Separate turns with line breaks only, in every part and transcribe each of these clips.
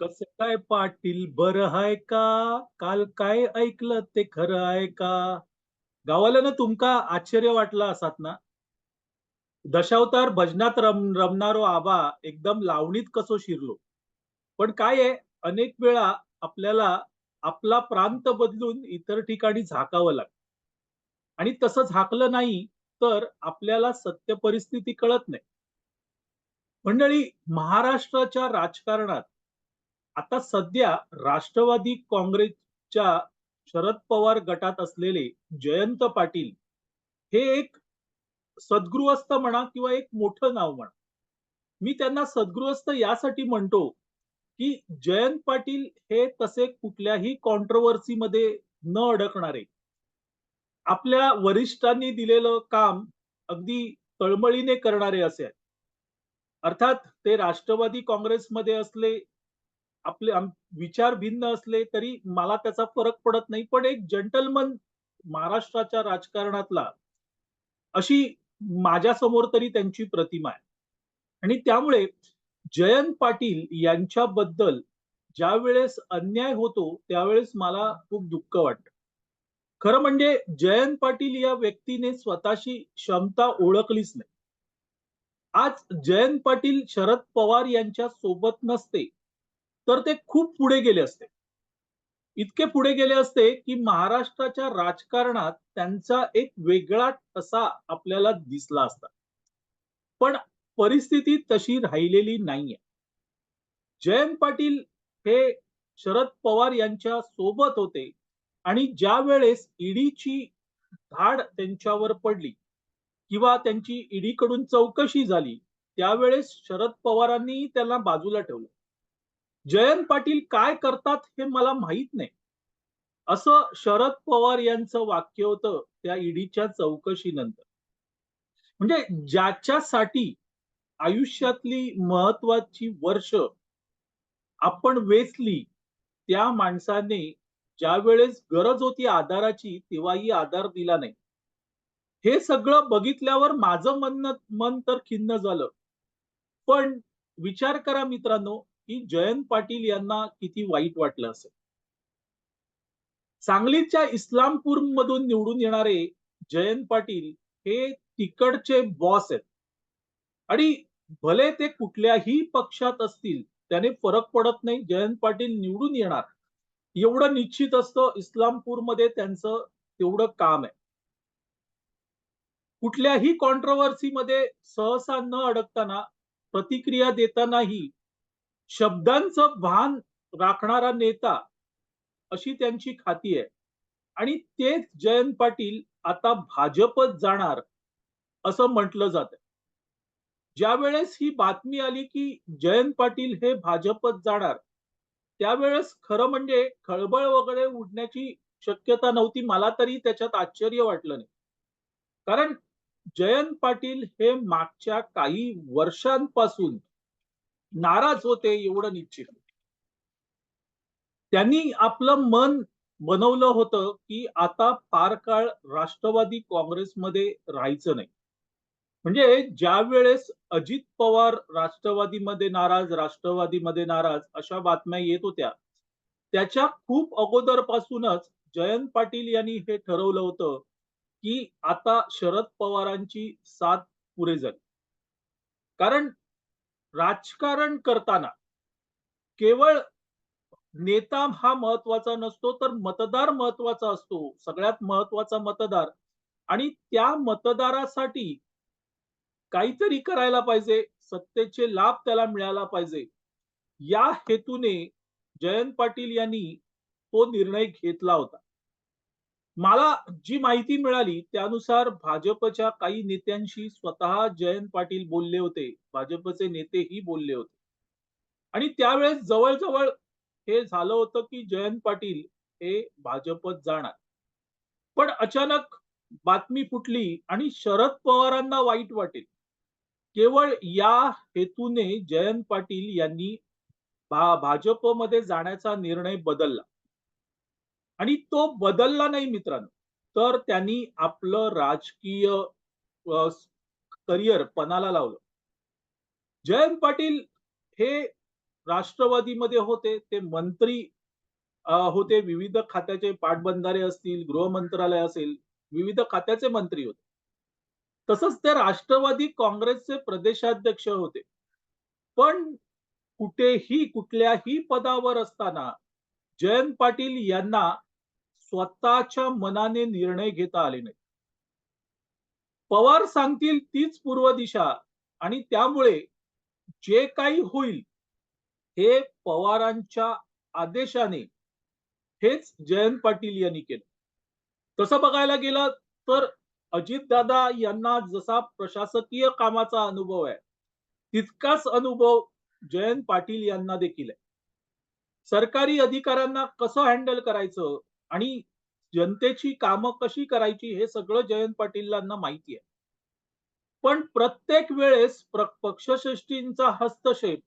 कसं काय पाटील बरं हाय का? काल काय ऐकलं ते खरं आहे का? गावाला ना तुमका आश्चर्य वाटलं असात ना? दशावतार भजनात रम रमणारो आबा एकदम लावणीत कसो शिरलो. पण काय आहे, अनेक वेळा आपल्याला आपला प्रांत बदलून इतर ठिकाणी झाकावं लागतं. आणि तसं झाकलं नाही, तर आपल्याला सत्य परिस्थिती कळत नाही. मंडळी, महाराष्ट्राच्या राजकारणात आता सध्या राष्ट्रवादी काँग्रेसच्या शरद पवार गटात असलेले जयंत पाटील हे एक सद्गृहस्थ म्हणा किंवा एक मोठं नाव म्हणा. मी त्यांना सद्गृहस्थ यासाठी म्हणतो, की जयंत पाटील हे तसे कुठल्याही कॉन्ट्रोवर्सीमध्ये न अडकणारे. आपल्या वरिष्ठांनी दिलेलं काम अगदी तळमळीने करणारे असे आहेत. अर्थात ते राष्ट्रवादी काँग्रेसमध्ये असले, आपले विचार भिन्न असले तरी मला त्याचा फरक पडत नाही. पण एक जंटलमन महाराष्ट्राच्या राजकारणातला अशी माझ्यासमोर तरी त्यांची प्रतिमा आहे. आणि त्यामुळे जयंत पाटील यांच्याबद्दल ज्यावेळेस अन्याय होतो, त्यावेळेस मला खूप दुःख वाटतं. खरं म्हणजे जयंत पाटील या व्यक्तीने स्वतःची क्षमता ओळखलीच नाही. आज जयंत पाटील शरद पवार यांच्या सोबत नसते, तर ते खूप पुढे गेले असते. इतके पुढे गेले असते, की महाराष्ट्राच्या राजकारणात त्यांचा एक वेगळा ठसा आपल्याला दिसला असता. पण परिस्थिती तशी राहिलेली नाहीये. जयंत पाटील हे शरद पवार यांच्या सोबत होते आणि ज्यावेळेस ईडीची धाड त्यांच्यावर पडली किंवा त्यांची ईडीकडून चौकशी झाली, त्यावेळेस शरद पवारांनी त्यांना बाजूला ठेवलं. जयंत पाटील काय करतात हे मला माहीत नाही. असं शरद पवार यांचं वाक्य होतं त्या ईडीच्या चौकशीनंतर. म्हणजे ज्याच्यासाठी आयुष्यातली महत्वाची वर्ष आपण वेचली, त्या माणसाने ज्यावेळेस गरज होती आधाराची, तेव्हाही आधार दिला नाही. हे सगळं बघितल्यावर माझं मन मन तर खिन्न झालं. पण विचार करा मित्रांनो, की जयंत पाटील यांना किती वाईट वाटलं असेल. सांगलीच्या इस्लामपूर मधून निवडून येणारे जयंत पाटील हे तिकडचे बॉस आहेत. आणि भले ते कुठल्याही पक्षात असतील, त्याने फरक पडत नाही. जयंत पाटील निवडून येणार. एवढं निश्चित असतं इस्लामपूरमध्ये त्यांचं तेवढं काम आहे. कुठल्याही कॉन्ट्रोव्हर्सीमध्ये सहसा न अडकताना, प्रतिक्रिया देतानाही शब्दांचं भान राखणारा नेता, अशी त्यांची खाती आहे. आणि तेच जयंत पाटील आता भाजपत जाणार, असं म्हटलं जातंय. ज्यावेळेस ही बातमी आली, की जयंत पाटील हे भाजपत जाणार, त्यावेळेस खरं म्हणजे खळबळ वगैरे उडण्याची शक्यता नव्हती. मला तरी त्याच्यात आश्चर्य वाटलं नाही. कारण जयंत पाटील हे मागच्या काही वर्षांपासून नाराज होते एवढं निश्चित. त्यांनी आपलं मन बनवलं होतं, की आता फार काळ राष्ट्रवादी काँग्रेसमध्ये राहायचं नाही. म्हणजे ज्यावेळेस अजित पवार राष्ट्रवादीमध्ये नाराज, राष्ट्रवादीमध्ये नाराज अशा बातम्या येत होत्या. त्याच्या खूप अगोदरपासूनच जयंत पाटील यांनी हे ठरवलं होतं, की आता शरद पवारांची साथ पुरे झाली. कारण राजकारण करताना केवळ नेता हा महत्त्वाचा नसतो, तर मतदार महत्त्वाचा असतो. सगळ्यात महत्त्वाचा मतदार आणि त्या मतदारासाठी काहीतरी करायला पाहिजे, सत्तेचे लाभ त्याला मिळाला पाहिजे. या हेतूने जयंत पाटील यांनी तो निर्णय घेतला होता. मला जी माहिती मिळाली त्यानुसार भाजपच्या काही नेत्यांशी स्वतः जयंत पाटील बोलले होते. भाजपचे नेतेही बोलले होते. आणि त्यावेळेस जवळ-जवळ हे झालं होतं, की जयंत पाटील हे भाजपत जाणार. पण अचानक बातमी फुटली आणि शरद पवारांना वाईट वाटेल. केवळ या हेतूने जयंत पाटील यांनी भाजपमध्ये जाण्याचा निर्णय बदलला. आणि तो बदलला नाही मित्रांनो, तर त्यांनी आपलं राजकीय करिअर करियर पणाला लावलं. जयंत पाटील हे राष्ट्रवादीमध्ये होते. ते मंत्री होते. विविध खात्याचे पाटबंधारे असतील गृहमंत्रालय असेल विविध खात्याचे मंत्री होते. तसंच ते राष्ट्रवादी काँग्रेसचे प्रदेशाध्यक्ष होते. पण कुठेही कुठल्याही पदावर असताना जयंत पाटील यांना स्वतःच्या मनाने निर्णय घेता आले नाही पवार सांगतील तीच पूर्व दिशा आणि त्यामुळे जे काही होईल हे पवारांच्या आदेशाने हेच जयंत पाटील यांनी केलं. तसं बघायला गेलं तर अजितदादा यांना जसा प्रशासकीय कामाचा अनुभव आहे तितकाच अनुभव जयंत पाटील यांना देखील आहे. सरकारी अधिकाऱ्यांना कसं हँडल करायचं आणि जनतेची कामं कशी करायची हे सगळं जयंत पाटीलांना माहिती आहे. पण प्रत्येक वेळेस पक्षश्रेष्ठींचा हस्तक्षेप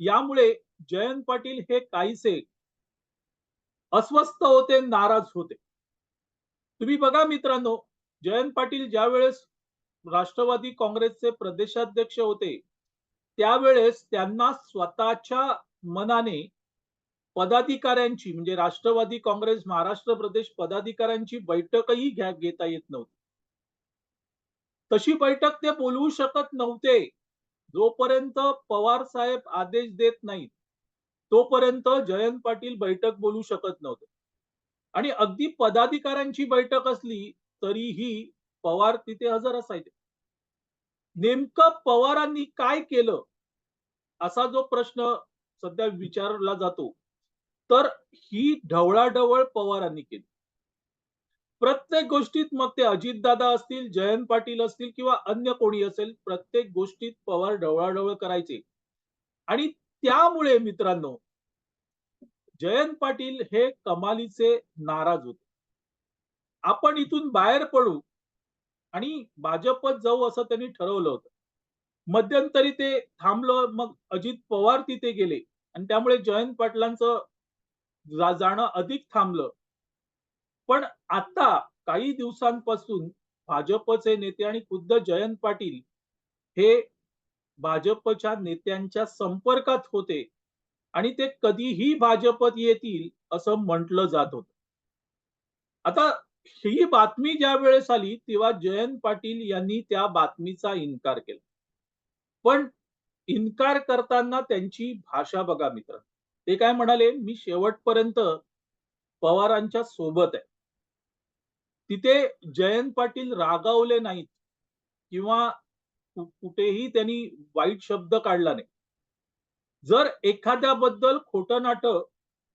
यामुळे जयंत पाटील हे काहीसे अस्वस्थ होते नाराज होते. तुम्ही बघा मित्रांनो जयंत पाटील ज्या वेळेस राष्ट्रवादी काँग्रेसचे प्रदेशाध्यक्ष होते त्यावेळेस त्यांना स्वतःच्या मनाने पदाधिकाऱ्यांची म्हणजे राष्ट्रवादी काँग्रेस महाराष्ट्र प्रदेश पदाधिकाऱ्यांची बैठकही घ्या घेता येत नव्हती. तशी बैठक ते बोलवू शकत नव्हते. जोपर्यंत पवार साहेब आदेश देत नाहीत तोपर्यंत जयंत पाटील बैठक बोलू शकत नव्हते. आणि अगदी पदाधिकाऱ्यांची बैठक असली तरीही पवार तिथे हजर असायचे. नेमकं पवारांनी काय केलं असा जो प्रश्न सध्या विचारला जातो तर ही ढवळाढवळ पवारांनी केली. प्रत्येक गोष्टीत मग ते अजितदादा असतील जयंत पाटील असतील किंवा अन्य कोणी असेल प्रत्येक गोष्टीत पवार ढवळाढवळ करायचे. आणि त्यामुळे मित्रांनो जयंत पाटील हे कमालीचे नाराज होते. आपण इथून बाहेर पडू आणि भाजपत जाऊ असं त्यांनी ठरवलं होतं. मध्यंतरी ते थांबलं मग अजित पवार तिथे गेले आणि त्यामुळे जयंत पाटलांचं जाणं अधिक थांबलं. पण आता काही दिवसांपासून भाजपचे नेते आणि खुद्द जयंत पाटील हे भाजपच्या नेत्यांच्या संपर्कात होते आणि ते कधीही भाजपत येतील असं म्हटलं जात होतं. आता ही बातमी ज्या वेळेस आली तेव्हा जयंत पाटील यांनी त्या बातमीचा इन्कार केला. पण इन्कार करताना त्यांची भाषा बघा मित्र ते काय म्हणाले? मी शेवटपर्यंत पवारांच्या सोबत आहे. तिथे जयंत पाटील रागावले नाहीत किंवा कुठेही त्यांनी वाईट शब्द काढला नाही. जर एखाद्याबद्दल खोटं नाटक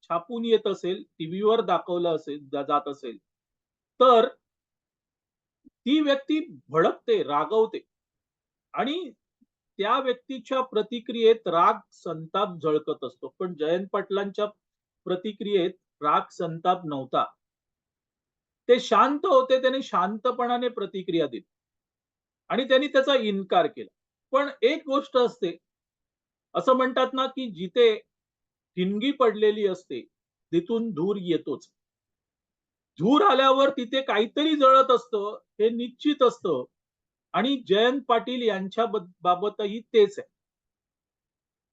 छापून येत असेल टीव्हीवर दाखवलं असेल जात असेल तर ती व्यक्ती भडकते रागवते. आणि त्या व्यक्तीच्या प्रतिक्रियेत राग संताप झळकत असतो. पण जयंत पाटलांच्या प्रतिक्रियेत राग संताप नव्हता. ते शांत होते त्याने शांतपणाने प्रतिक्रिया दिली. आणि त्यांनी त्याचा इन्कार केला. पण एक गोष्ट असते असं म्हणतात ना की जिथे ठिणगी पडलेली असते तिथून धूर येतोच. धूर आल्यावर तिथे काहीतरी जळत असतं हे निश्चित असतं. आणि जयंत पाटील यांच्या बाबतही तेच आहे.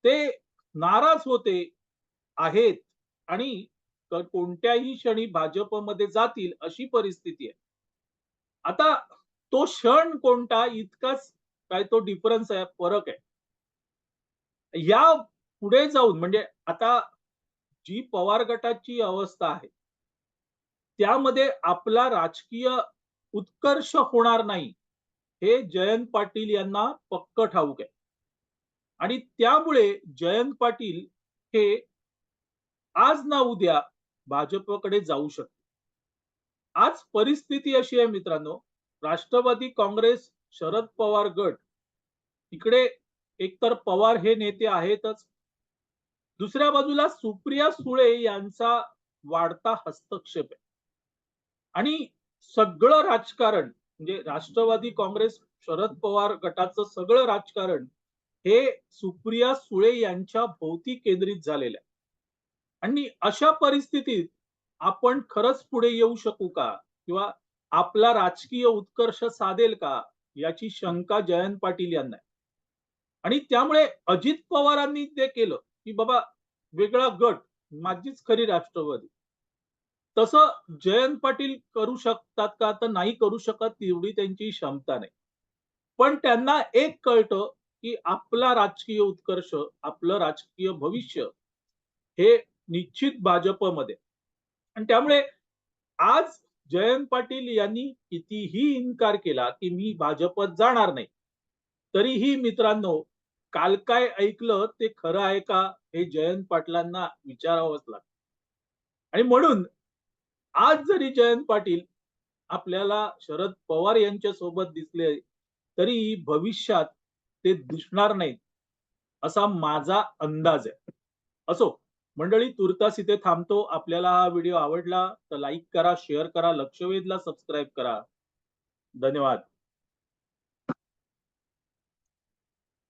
ते नाराज होते आहेत आणि कोणत्याही क्षणी भाजपमध्ये जातील अशी परिस्थिती आहे. आता तो क्षण कोणता इतकाच काय तो डिफरन्स आहे फरक आहे. या पुढे जाऊन म्हणजे आता जी पवार गटाची अवस्था आहे त्यामध्ये आपला राजकीय उत्कर्ष होणार नाही. हे जयंत पाटील यांना पक्क ठाऊक आहे. आणि त्यामुळे जयंत पाटील हे आज ना उद्या भाजपकडे जाऊ शकते आज परिस्थिती अशी आहे मित्रांनो राष्ट्रवादी काँग्रेस शरद पवार गट इकडे एकतर पवार हे नेते आहेतच. दुसऱ्या बाजूला सुप्रिया सुळे यांचा वाढता हस्तक्षेप आहे. आणि सगळं राजकारण म्हणजे राष्ट्रवादी काँग्रेस शरद पवार गटाचं सगळं राजकारण हे सुप्रिया सुळे यांच्या भोवती केंद्रित झालेलं आहे. आणि अशा परिस्थितीत आपण खरंच पुढे येऊ शकू का? किंवा आपला राजकीय उत्कर्ष साधेल का? याची शंका जयंत पाटील यांना आहे. आणि त्यामुळे अजित पवारांनी ते केलं की बाबा वेगळा गट माझीच खरी राष्ट्रवादी. तसं जयंत पाटील करू शकतात का? तर नाही करू शकत तेवढी त्यांची क्षमता नाही. पण त्यांना एक कळतं की आपला राजकीय उत्कर्ष आपलं राजकीय भविष्य हे निश्चित भाजपमध्ये. आणि त्यामुळे आज जयंत पाटील यांनी कितीही इन्कार केला की मी भाजपत जाणार नाही. तरीही मित्रांनो काल काय ऐकलं ते खरं आहे का हे जयंत पाटलांना विचारावंच लागतं. आणि म्हणून आज जरी जयंत पाटील आपल्याला शरद पवार यांच्या सोबत दिसले तरी भविष्यात ते दिसणार नाहीत असा माझा अंदाज आहे. असो मंडळी तुर्तास इथे थांबतो. आपल्याला हा व्हिडिओ आवडला तर लाईक करा शेअर करा लक्षवेधला सबस्क्राईब करा. धन्यवाद.